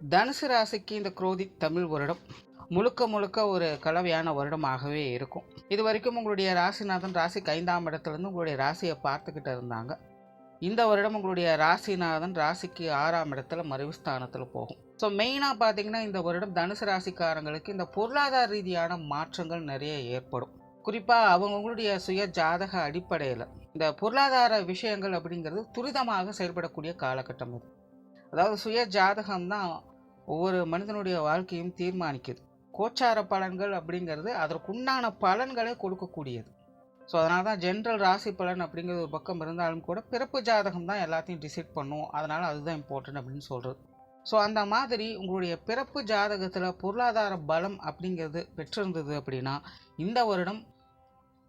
தனுசு ராசிக்கு இந்த குரோதி தமிழ் வருடம் முழுக்க முழுக்க ஒரு கலவையான வருடமாகவே இருக்கும். இது வரைக்கும் உங்களுடைய ராசிநாதன் ராசிக்கு ஐந்தாம் இடத்துலேருந்து உங்களுடைய ராசியை பார்த்துக்கிட்டு இருந்தாங்க. இந்த வருடம் உங்களுடைய ராசிநாதன் ராசிக்கு ஆறாம் இடத்துல மறைவு ஸ்தானத்தில் போகும். ஸோ மெயினாக பார்த்தீங்கன்னா இந்த வருடம் தனுசு ராசிக்காரங்களுக்கு இந்த பொருளாதார ரீதியான மாற்றங்கள் நிறைய ஏற்படும். குறிப்பாக அவங்கவுங்களுடைய சுய ஜாதக அடிப்படையில் இந்த பொருளாதார விஷயங்கள் அப்படிங்கிறது துரிதமாக செயல்படக்கூடிய காலகட்டம் இது. அதாவது சுய ஜாதகம் தான் ஒவ்வொரு மனிதனுடைய வாழ்க்கையும் தீர்மானிக்குது கோச்சார பலன்கள் அப்படிங்கிறது அதற்குண்டான பலன்களை கொடுக்கக்கூடியது. ஸோ அதனால தான் ஜென்ரல் ராசி பலன் அப்படிங்கிறது ஒரு பக்கம் இருந்தாலும் கூட பிறப்பு ஜாதகம் தான் எல்லாத்தையும் டிசைட் பண்ணும். அதனால் அதுதான் இம்பார்ட்டன்ட் அப்படின்னு சொல்கிறது ஸோ அந்த மாதிரி உங்களுடைய பிறப்பு ஜாதகத்தில் பொருளாதார பலம் அப்படிங்கிறது பெற்றிருந்தது அப்படின்னா இந்த வருடம்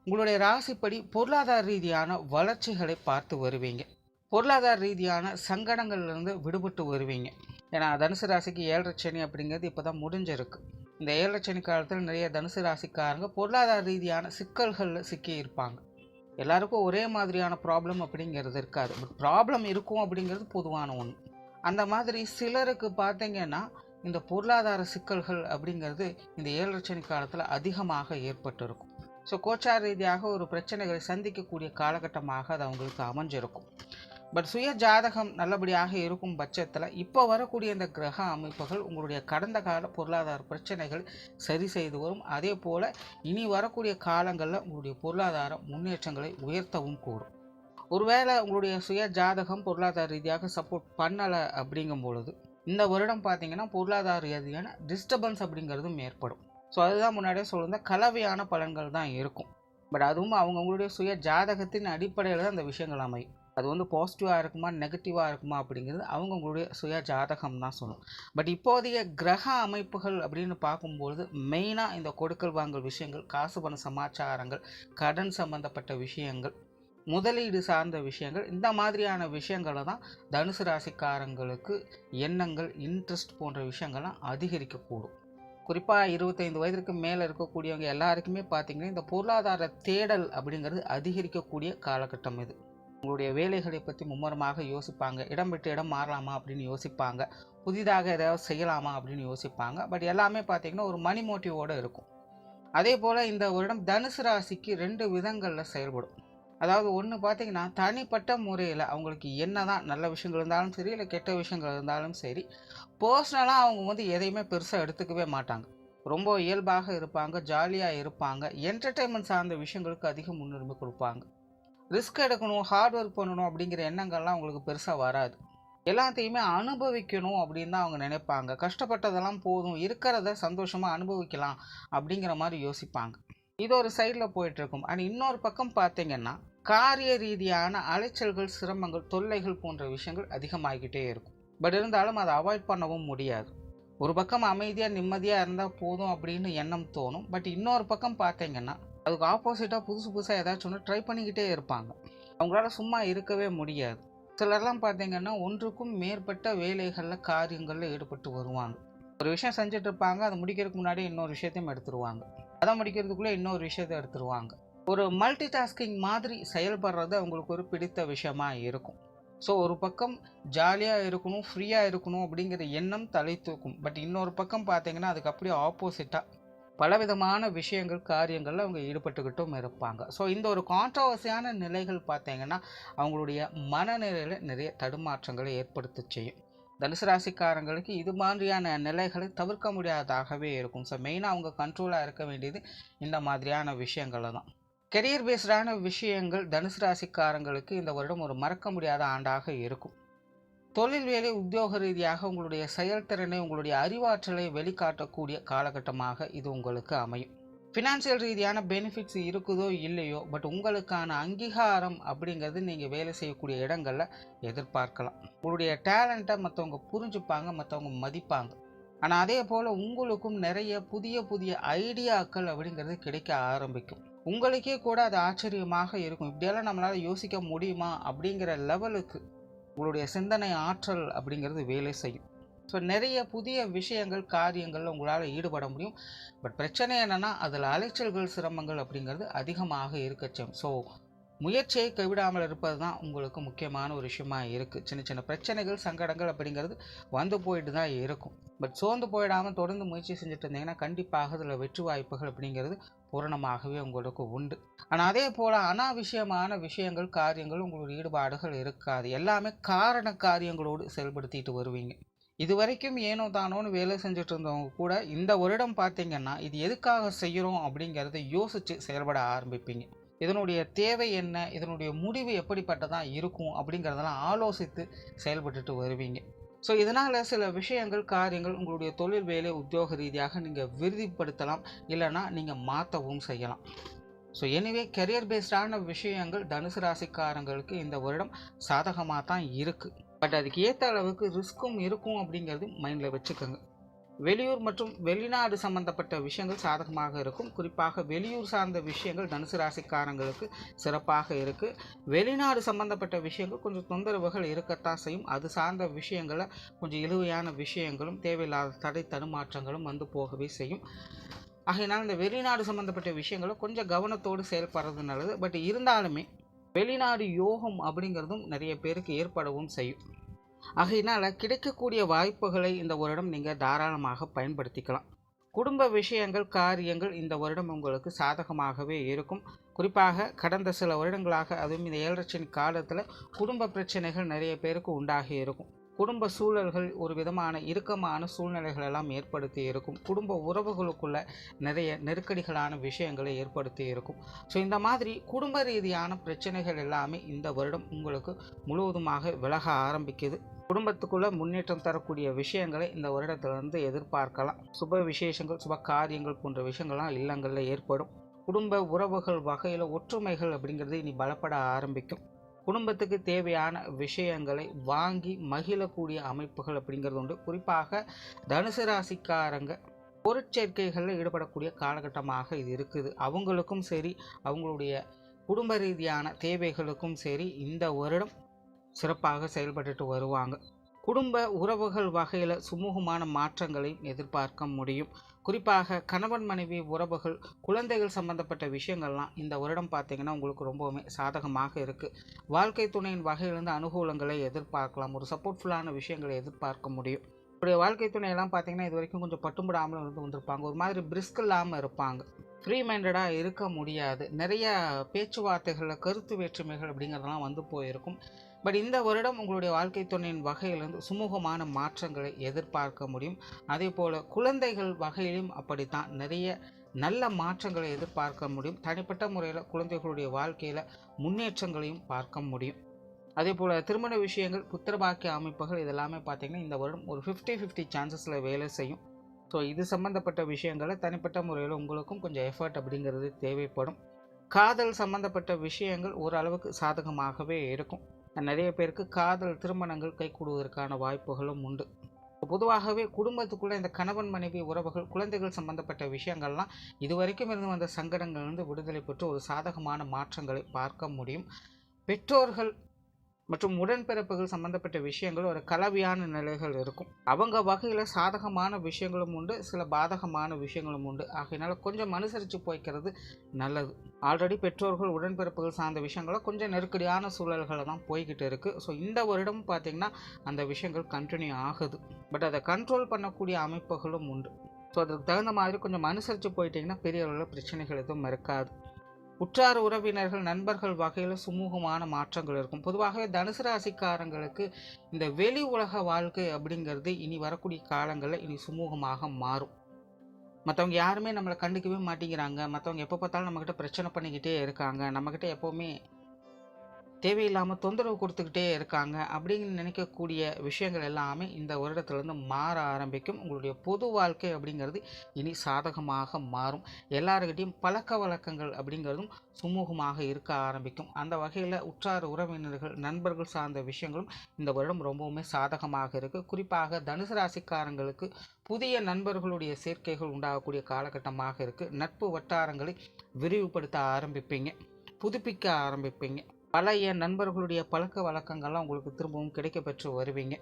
உங்களுடைய ராசிப்படி பொருளாதார ரீதியான வளர்ச்சிகளை பார்த்து வருவீங்க. பொருளாதார ரீதியான சங்கடங்கள்லேருந்து விடுபட்டு வருவீங்க. ஏன்னா தனுசு ராசிக்கு ஏழரை சனி அப்படிங்கிறது இப்போ தான் முடிஞ்சிருக்கு. இந்த ஏழரை சனி காலத்தில் நிறைய தனுசு ராசிக்காரங்க பொருளாதார ரீதியான சிக்கல்களில் சிக்கி இருப்பாங்க. எல்லாருக்கும் ஒரே மாதிரியான ப்ராப்ளம் அப்படிங்கிறது இருக்காது. பட் ப்ராப்ளம் இருக்கும் அப்படிங்கிறது பொதுவான ஒன்று அந்த மாதிரி சிலருக்கு பார்த்தீங்கன்னா இந்த பொருளாதார சிக்கல்கள் அப்படிங்கிறது இந்த ஏழரை சனி காலத்தில் அதிகமாக ஏற்பட்டிருக்கும். ஸோ கோச்சார ரீதியாக ஒரு பிரச்சனைகளை சந்திக்கக்கூடிய காலகட்டமாக அது அவங்களுக்கு அமைஞ்சிருக்கும். பட் சுய ஜாதகம் நல்லபடியாக இருக்கும் பட்சத்தில் இப்போ வரக்கூடிய இந்த கிரக அமைப்புகள் உங்களுடைய கடந்த கால பொருளாதார பிரச்சனைகள் சரி செய்து வரும். அதே போல் இனி வரக்கூடிய காலங்களில் உங்களுடைய பொருளாதார முன்னேற்றங்களை உயர்த்தவும் கூடும். ஒருவேளை உங்களுடைய சுய ஜாதகம் பொருளாதார ரீதியாக சப்போர்ட் பண்ணலை அப்படிங்கும் பொழுது இந்த வருடம் பார்த்திங்கன்னா பொருளாதார ரீதியான டிஸ்டர்பன்ஸ் அப்படிங்கிறதும் ஏற்படும். ஸோ அதுதான் முன்னாடியே சொல்லியிருந்த கலவையான பலன்கள் தான் இருக்கும். பட் அதுவும் அவங்கவுங்களுடைய சுய ஜாதகத்தின் அடிப்படையில் தான் அந்த விஷயங்கள் அமையும். அது வந்து பாசிட்டிவாக இருக்குமா நெகட்டிவாக இருக்குமா அப்படிங்கிறது அவங்கவுங்களுடைய சுய ஜாதகம் தான் சொல்லும். பட் இப்போதைய கிரக அமைப்புகள் அப்படின்னு பார்க்கும்பொழுது மெயினாக இந்த கொடுக்கல் வாங்கல் விஷயங்கள் காசு பண சமாச்சாரங்கள் கடன் சம்பந்தப்பட்ட விஷயங்கள் முதலீடு சார்ந்த விஷயங்கள் இந்த மாதிரியான விஷயங்களை தான் தனுசு ராசிக்காரங்களுக்கு எண்ணங்கள் இன்ட்ரெஸ்ட் போன்ற விஷயங்கள்லாம் அதிகரிக்கக்கூடும். குறிப்பாக இருபத்தைந்து வயதிற்கு மேலே இருக்கக்கூடியவங்க எல்லாருக்குமே பார்த்திங்கன்னா இந்த பொருளாதார தேடல் அப்படிங்கிறது அதிகரிக்கக்கூடிய காலகட்டம் இது. உங்களுடைய வேலைகளை பற்றி மும்முரமாக யோசிப்பாங்க. இடம் விட்டு இடம் மாறலாமா அப்படின்னு யோசிப்பாங்க. புதிதாக ஏதாவது செய்யலாமா அப்படின்னு யோசிப்பாங்க. பட் எல்லாமே பார்த்திங்கன்னா ஒரு மணி மோட்டிவோடு இருக்கும். அதே போல் இந்த வருடம் தனுசு ராசிக்கு ரெண்டு விதங்களில் செயல்படும். அதாவது ஒன்று பார்த்தீங்கன்னா தனிப்பட்ட முறையில் அவங்களுக்கு என்ன தான் நல்ல விஷயங்கள் இருந்தாலும் சரி இல்லை கெட்ட விஷயங்கள் இருந்தாலும் சரி பர்சனலாக அவங்க வந்து எதையுமே பெருசாக எடுத்துக்கவே மாட்டாங்க. ரொம்ப இயல்பாக இருப்பாங்க ஜாலியாக இருப்பாங்க என்டர்டெயின்மெண்ட் சார்ந்த விஷயங்களுக்கு அதிக முன்னுரிமை கொடுப்பாங்க. ரிஸ்க் எடுக்கணும் ஹார்ட் ஒர்க் பண்ணணும் அப்படிங்கிற எண்ணங்கள்லாம் அவங்களுக்கு பெருசாக வராது. எல்லாத்தையுமே அனுபவிக்கணும் அப்படின்னு தான் அவங்க நினைப்பாங்க. கஷ்டப்பட்டதெல்லாம் போதும். இருக்கிறத சந்தோஷமாக அனுபவிக்கலாம் அப்படிங்கிற மாதிரி யோசிப்பாங்க. இது ஒரு சைடில் போயிட்டுருக்கும். அண்ட் இன்னொரு பக்கம் பார்த்தீங்கன்னா காரிய ரீதியான அலைச்சல்கள் சிரமங்கள் தொல்லைகள் போன்ற விஷயங்கள் அதிகமாகிக்கிட்டே இருக்கும். பட் இருந்தாலும் அதை அவாய்ட் பண்ணவும் முடியாது. ஒரு பக்கம் அமைதியாக நிம்மதியாக இருந்தால் போதும் அப்படின்னு எண்ணம் தோணும். பட் இன்னொரு பக்கம் பார்த்தீங்கன்னா அதுக்கு ஆப்போசிட்டாக புதுசு புதுசாக ஏதாச்சும் ஒன்று ட்ரை பண்ணிக்கிட்டே இருப்பாங்க. அவங்களால சும்மா இருக்கவே முடியாது. சிலர்லாம் பார்த்தீங்கன்னா ஒன்றுக்கும் மேற்பட்ட வேலைகளில் காரியங்களில் ஈடுபட்டு வருவாங்க. ஒரு விஷயம் செஞ்சுட்டு இருப்பாங்க அதை முடிக்கிறதுக்கு முன்னாடி இன்னொரு விஷயத்தையும் எடுத்துருவாங்க. அதை முடிக்கிறதுக்குள்ளே இன்னொரு விஷயத்தை எடுத்துருவாங்க. ஒரு மல்டி டாஸ்கிங் மாதிரி செயல்படுறது அவங்களுக்கு ஒரு பிடித்த விஷயமா இருக்கும். ஸோ ஒரு பக்கம் ஜாலியாக இருக்கணும் ஃப்ரீயாக இருக்கணும் அப்படிங்கிற எண்ணம் தலை தூக்கும். பட் இன்னொரு பக்கம் பார்த்தீங்கன்னா அதுக்கு அப்படியே ஆப்போசிட்டாக பலவிதமான விஷயங்கள் காரியங்களில் அவங்க ஈடுபட்டுக்கிட்டும் இருப்பாங்க. ஸோ இந்த ஒரு கான்ட்ரவர்சியான நிலைகள் பார்த்தீங்கன்னா அவங்களுடைய மனநிலையில் நிறைய தடுமாற்றங்களை ஏற்படுத்த செய்யும். தனுசு ராசிக்காரங்களுக்கு இது மாதிரியான நிலைகளை தவிர்க்க முடியாததாகவே இருக்கும். ஸோ மெயினாக அவங்க கண்ட்ரோலாக இருக்க வேண்டியது இந்த மாதிரியான விஷயங்களை தான். கெரியர் பேஸ்டான விஷயங்கள் தனுசு ராசிக்காரங்களுக்கு இந்த வருடம் ஒரு மறக்க முடியாத ஆண்டாக இருக்கும். தொழில் வேலை உத்தியோக ரீதியாக உங்களுடைய செயல்திறனை உங்களுடைய அறிவாற்றலை வெளிக்காட்டக்கூடிய காலகட்டமாக இது உங்களுக்கு அமையும். ஃபினான்சியல் ரீதியான பெனிஃபிட்ஸ் இருக்குதோ இல்லையோ பட் உங்களுக்கான அங்கீகாரம் அப்படிங்கிறது நீங்கள் வேலை செய்யக்கூடிய இடங்களில் எதிர்பார்க்கலாம். உங்களுடைய டேலண்ட்டை மற்றவங்க புரிஞ்சுப்பாங்க மற்றவங்க மதிப்பாங்க. ஆனால் அதே போல் உங்களுக்கும் நிறைய புதிய புதிய ஐடியாக்கள் அப்படிங்கிறது கிடைக்க ஆரம்பிக்கும். உங்களுக்கே கூட அது ஆச்சரியமாக இருக்கும். இப்படியெல்லாம் நம்மளால் யோசிக்க முடியுமா அப்படிங்கிற லெவலுக்கு உங்களுடைய சிந்தனை ஆற்றல் அப்படிங்கிறது வேலை செய்யும். ஸோ நிறைய புதிய விஷயங்கள் காரியங்கள் உங்களால் ஈடுபட முடியும். பட் பிரச்சனை என்னென்னா அதில் அலைச்சல்கள் சிரமங்கள் அப்படிங்கிறது அதிகமாக இருக்கச்சம் ஸோ முயற்சியை கைவிடாமல் இருப்பது தான் உங்களுக்கு முக்கியமான ஒரு விஷயமா இருக்குது சின்ன சின்ன பிரச்சனைகள் சங்கடங்கள் அப்படிங்கிறது வந்து போயிட்டு தான் இருக்கும். பட் சோர்ந்து போயிடாமல் தொடர்ந்து முயற்சி செஞ்சுட்டு இருந்தீங்கன்னா கண்டிப்பாக அதில் வெற்றி வாய்ப்புகள் அப்படிங்கிறது பூரணமாகவே உங்களுக்கு உண்டு. ஆனால் அதே போல் அனாவசியமான விஷயங்கள் காரியங்கள் உங்களுடைய ஈடுபாடுகள் இருக்காது. எல்லாமே காரண காரியங்களோடு செயல்படுத்திட்டு வருவீங்க. இது வரைக்கும் ஏனோ தானோன்னு வேலை செஞ்சுட்டு இருந்தவங்க கூட இந்த வருடம் பார்த்தீங்கன்னா இது எதுக்காக செய்கிறோம் அப்படிங்கிறத யோசித்து செயல்பட ஆரம்பிப்பீங்க. இதனுடைய தேவை என்ன? இதனுடைய முடிவு எப்படிப்பட்டதாக இருக்கும் அப்படிங்கிறதெல்லாம் ஆலோசித்து செயல்பட்டுட்டு வருவீங்க. ஸோ இதனால் சில விஷயங்கள் காரியங்கள் உங்களுடைய தொழில் வேலை உத்தியோக ரீதியாக நீங்கள் விருதிப்படுத்தலாம். இல்லைனா நீங்கள் மாற்றவும் செய்யலாம். ஸோ எனிவே கெரியர் பேஸ்டான விஷயங்கள் தனுசு ராசிக்காரங்களுக்கு இந்த வருடம் சாதகமாக தான் இருக்குது பட் அதுக்கு ஏற்ற அளவுக்கு ரிஸ்க்கும் இருக்கும் அப்படிங்கிறது மைண்டில் வச்சுக்கோங்க. வெளியூர் மற்றும் வெளிநாடு சம்பந்தப்பட்ட விஷயங்கள் சாதகமாக இருக்கும். குறிப்பாக வெளியூர் சார்ந்த விஷயங்கள் தனுசு ராசிக்காரங்களுக்கு சிறப்பாக இருக்குது வெளிநாடு சம்பந்தப்பட்ட விஷயங்கள் கொஞ்சம் தொந்தரவுகள் இருக்கத்தான் செய்யும். அது சார்ந்த விஷயங்களை கொஞ்சம் இழுவையான விஷயங்களும் தேவையில்லாத தடை தடுமாற்றங்களும் வந்து போகவே செய்யும். ஆகையினால் இந்த வெளிநாடு சம்மந்தப்பட்ட விஷயங்களை கொஞ்சம் கவனத்தோடு செயல்படுறது நல்லது. பட் இருந்தாலுமே வெளிநாடு யோகம் அப்படிங்கிறதும் நிறைய பேருக்கு ஏற்படவும் செய்யும். ஆகையினால் கிடைக்கக்கூடிய வாய்ப்புகளை இந்த வருடம் நீங்கள் தாராளமாக பயன்படுத்திக்கலாம். குடும்ப விஷயங்கள் காரியங்கள் இந்த வருடம் உங்களுக்கு சாதகமாகவே இருக்கும். குறிப்பாக கடந்த சில வருடங்களாக அதுவும் இந்த ஏழரட்சின் காலத்தில் குடும்ப பிரச்சனைகள் நிறைய பேருக்கு உண்டாகி இருக்கும். குடும்ப சூழல்கள் ஒரு விதமான இறுக்கமான சூழ்நிலைகள் எல்லாம் ஏற்படுத்தி இருக்கும். குடும்ப உறவுகளுக்குள்ள நிறைய நெருக்கடிகளான விஷயங்களை ஏற்படுத்தி இருக்கும். ஸோ இந்த மாதிரி குடும்ப ரீதியான பிரச்சனைகள் எல்லாமே இந்த வருடம் உங்களுக்கு முழுவதுமாக விலக ஆரம்பிக்குது. குடும்பத்துக்குள்ளே முன்னேற்றம் தரக்கூடிய விஷயங்களை இந்த வருடத்திலிருந்து எதிர்பார்க்கலாம். சுப விசேஷங்கள் சுப காரியங்கள் போன்ற விஷயங்கள்லாம் இல்லங்களில் ஏற்படும். குடும்ப உறவுகள் வகையில் ஒற்றுமைகள் அப்படிங்கிறது இனி பலப்பட ஆரம்பிக்கும். குடும்பத்துக்கு தேவையான விஷயங்களை வாங்கி மகிழக்கூடிய அமைப்புகள் அப்படிங்கிறது உண்டு. குறிப்பாக தனுசு ராசிக்காரங்க பொருட்சேர்க்கைகளில் ஈடுபடக்கூடிய காலகட்டமாக இது இருக்குது. அவங்களுக்கும் சரி அவங்களுடைய குடும்ப ரீதியான தேவைகளுக்கும் சரி இந்த வருடம் சிறப்பாக செயல்பட்டுட்டு வருவாங்க. குடும்ப உறவுகள் வகையில் சுமூகமான மாற்றங்களையும் எதிர்பார்க்க முடியும். குறிப்பாக கணவன் மனைவி உறவுகள் குழந்தைகள் சம்பந்தப்பட்ட விஷயங்கள்லாம் இந்த வருடம் பார்த்தீங்கன்னா உங்களுக்கு ரொம்பவுமே சாதகமாக இருக்குது வாழ்க்கை துணையின் வகையிலிருந்து அனுகூலங்களை எதிர்பார்க்கலாம். ஒரு சப்போர்ட்ஃபுல்லான விஷயங்களை எதிர்பார்க்க முடியும். இப்படி வாழ்க்கை துணையெல்லாம் பார்த்தீங்கன்னா இது வரைக்கும் கொஞ்சம் பட்டும்படாமல் இருந்து வந்திருப்பாங்க. ஒரு மாதிரி பிரிஸ்க் இல்லாமல் இருப்பாங்க. ஃப்ரீ மைண்டடாக இருக்க முடியாது. நிறைய பேச்சுவார்த்தைகளில் கருத்து வேற்றுமைகள் அப்படிங்கிறதெல்லாம் வந்து போயிருக்கும். பட் இந்த வருடம் உங்களுடைய வாழ்க்கை துணையின் வகையிலிருந்து சுமூகமான மாற்றங்களை எதிர்பார்க்க முடியும். அதே போல் குழந்தைகள் வகையிலும் அப்படித்தான். நிறைய நல்ல மாற்றங்களை எதிர்பார்க்க முடியும். தனிப்பட்ட முறையில் குழந்தைகளுடைய வாழ்க்கையில் முன்னேற்றங்களையும் பார்க்க முடியும். அதே போல் திருமண விஷயங்கள் புத்திரபாக்கிய அமைப்புகள் இதெல்லாமே பார்த்திங்கன்னா இந்த வருடம் ஒரு ஃபிஃப்டி ஃபிஃப்டி சான்சஸில் வேலை செய்யும். ஸோ இது சம்மந்தப்பட்ட விஷயங்களை தனிப்பட்ட முறையில் உங்களுக்கும் கொஞ்சம் எஃபர்ட் அப்படிங்கிறது தேவைப்படும். காதல் சம்மந்தப்பட்ட விஷயங்கள் ஓரளவுக்கு சாதகமாகவே இருக்கும். நிறைய பேருக்கு காதல் திருமணங்கள் கைகூடுவதற்கான வாய்ப்புகளும் உண்டு. பொதுவாகவே குடும்பத்துக்குள்ளே இந்த கணவன் மனைவி உறவுகள் குழந்தைகள் சம்பந்தப்பட்ட விஷயங்கள்லாம் இதுவரைக்கும் இருந்து வந்த சங்கடங்கள் வந்து விடுதலை பெற்று ஒரு சாதகமான மாற்றங்களை பார்க்க முடியும். பெற்றோர்கள் மற்றும் உடன்பிறப்புகள் சம்பந்தப்பட்ட விஷயங்கள் ஒரு கலவையான நிலைகள் இருக்கும். அவங்க வகையில் சாதகமான விஷயங்களும் உண்டு சில பாதகமான விஷயங்களும் உண்டு. ஆகையினால கொஞ்சம் அனுசரித்து போய்க்கிறது நல்லது. ஆல்ரெடி பெற்றோர்கள் உடன்பிறப்புகள் சார்ந்த விஷயங்களை கொஞ்சம் நெருக்கடியான சூழல்களை தான் போய்கிட்டு இருக்குது ஸோ இந்த வருடம் பார்த்திங்கன்னா அந்த விஷயங்கள் கண்டினியூ ஆகுது. பட் அதை கண்ட்ரோல் பண்ணக்கூடிய அமைப்புகளும் உண்டு. ஸோ அதுக்கு தகுந்த மாதிரி கொஞ்சம் அனுசரித்து போயிட்டிங்கன்னா பெரிய அளவில் பிரச்சனைகள் எதுவும் இருக்காது. உற்றார் உறவினர்கள் நண்பர்கள் வகையில் சுமூகமான மாற்றங்கள் இருக்கும். பொதுவாகவே தனுசு ராசிக்காரங்களுக்கு இந்த வெளி உலக வாழ்க்கை அப்படிங்கிறது இனி வரக்கூடிய காலங்களில் இனி சுமூகமாக மாறும். மற்றவங்க யாருமே நம்மளை கண்டுக்கவே மாட்டேங்கிறாங்க. மற்றவங்க எப்போ பார்த்தாலும் நம்மக்கிட்ட பிரச்சனை பண்ணிக்கிட்டே இருக்காங்க. நம்மக்கிட்ட எப்போவுமே தேவையில்லாமல் தொந்தரவு கொடுத்துக்கிட்டே இருக்காங்க அப்படின்னு நினைக்கக்கூடிய விஷயங்கள் எல்லாமே இந்த வருடத்துலேருந்து மாற ஆரம்பிக்கும். உங்களுடைய பொது வாழ்க்கை அப்படிங்கிறது இனி சாதகமாக மாறும். எல்லாருக்கிட்டையும் பழக்க வழக்கங்கள் அப்படிங்கிறதும் சுமூகமாக இருக்க ஆரம்பிக்கும். அந்த வகையில் உற்றார் உறவினர்கள் நண்பர்கள் சார்ந்த விஷயங்களும் இந்த வருடம் ரொம்பவுமே சாதகமாக இருக்குது குறிப்பாக தனுசு ராசிக்காரங்களுக்கு புதிய நண்பர்களுடைய சேர்க்கைகள் உண்டாகக்கூடிய காலகட்டமாக இருக்குது நட்பு வட்டாரங்களை விரிவுபடுத்த ஆரம்பிப்பீங்க புதுப்பிக்க ஆரம்பிப்பீங்க. பழைய நண்பர்களுடைய பழக்க வழக்கங்கள்லாம் உங்களுக்கு திரும்பவும் கிடைக்க பெற்று வருவீங்க.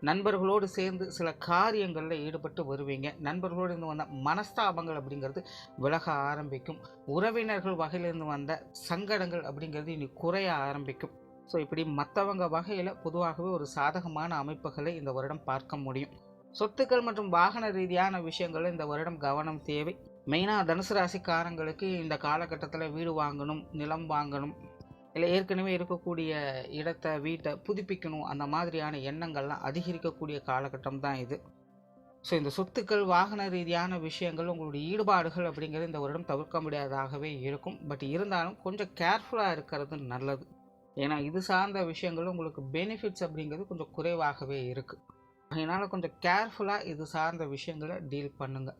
நண்பர்களோடு சேர்ந்து சில காரியங்களில் ஈடுபட்டு வருவீங்க. நண்பர்களோடு இருந்து வந்த மனஸ்தாபங்கள் அப்படிங்கிறது விலக ஆரம்பிக்கும். உறவினர்கள் வகையிலிருந்து வந்த சங்கடங்கள் அப்படிங்கிறது இனி குறைய ஆரம்பிக்கும். ஸோ இப்படி மற்றவங்க வகையில் பொதுவாகவே ஒரு சாதகமான அமைப்புகளை இந்த வருடம் பார்க்க முடியும். சொத்துக்கள் மற்றும் வாகன ரீதியான விஷயங்களில் இந்த வருடம் கவனம் தேவை. மெயினாக தனுசு ராசிக்காரங்களுக்கு இந்த காலகட்டத்தில் வீடு வாங்கணும் நிலம் வாங்கணும் இல்லை ஏற்கனவே இருக்கக்கூடிய இடத்த வீட்டை புதுப்பிக்கணும் அந்த மாதிரியான எண்ணங்கள்லாம் அதிகரிக்கக்கூடிய காலகட்டம் தான் இது. ஸோ இந்த சொத்துக்கள் வாகன ரீதியான விஷயங்கள் உங்களுடைய ஈடுபாடுகள் அப்படிங்கிறது இந்த வருடம் தவிர்க்க முடியாததாகவே இருக்கும். பட் இருந்தாலும் கொஞ்சம் கேர்ஃபுல்லாக இருக்கிறது நல்லது. ஏன்னா இது சார்ந்த விஷயங்களும் உங்களுக்கு பெனிஃபிட்ஸ் அப்படிங்கிறது கொஞ்சம் குறைவாகவே இருக்குது அதனால் கொஞ்சம் கேர்ஃபுல்லாக இது சார்ந்த விஷயங்களை டீல் பண்ணுங்கள்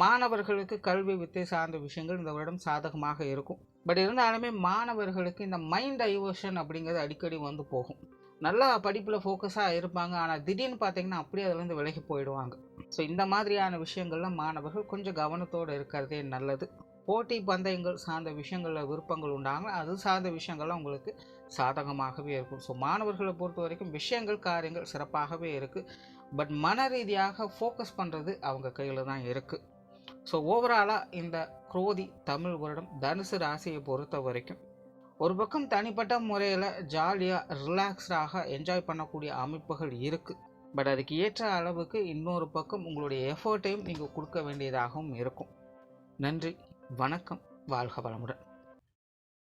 மாணவர்களுக்கு கல்வி வித்தை சார்ந்த விஷயங்கள் இந்த வருடம் சாதகமாக இருக்கும். பட் இருந்தாலுமே மாணவர்களுக்கு இந்த மைண்ட் டைவர்ஷன் அப்படிங்கிறது அடிக்கடி வந்து போகும். நல்லா படிப்பில் ஃபோக்கஸாக இருப்பாங்க. ஆனால் திடீர்னு பார்த்தீங்கன்னா அப்படியே அதுலேருந்து விலகி போயிடுவாங்க. ஸோ இந்த மாதிரியான விஷயங்கள்ல மாணவர்கள் கொஞ்சம் கவனத்தோடு இருக்கிறதே நல்லது. போட்டி பந்தயங்கள் சார்ந்த விஷயங்களில் விருப்பங்கள் உண்டாங்க. அது சார்ந்த விஷயங்கள்லாம் உங்களுக்கு சாதகமாகவே இருக்கும். ஸோ மாணவர்களை பொறுத்த வரைக்கும் விஷயங்கள் காரியங்கள் சிறப்பாகவே இருக்குது பட் மன ரீதியாக ஃபோக்கஸ் பண்ணுறது அவங்க கையில் தான் இருக்குது ஸோ ஓவராலாக இந்த குரோதி தமிழ் வருடம் தனுசு ராசியை பொறுத்த வரைக்கும் ஒரு பக்கம் தனிப்பட்ட முறையில் ஜாலியாக ரிலாக்ஸ்டாக என்ஜாய் பண்ணக்கூடிய அமைப்புகள் இருக்குது பட் அதுக்கு ஏற்ற அளவுக்கு இன்னொரு பக்கம் உங்களுடைய எஃபர்ட்டையும் நீங்கள் கொடுக்க வேண்டியதாகவும் இருக்கும். நன்றி வணக்கம் வாழ்க வளமுடன்.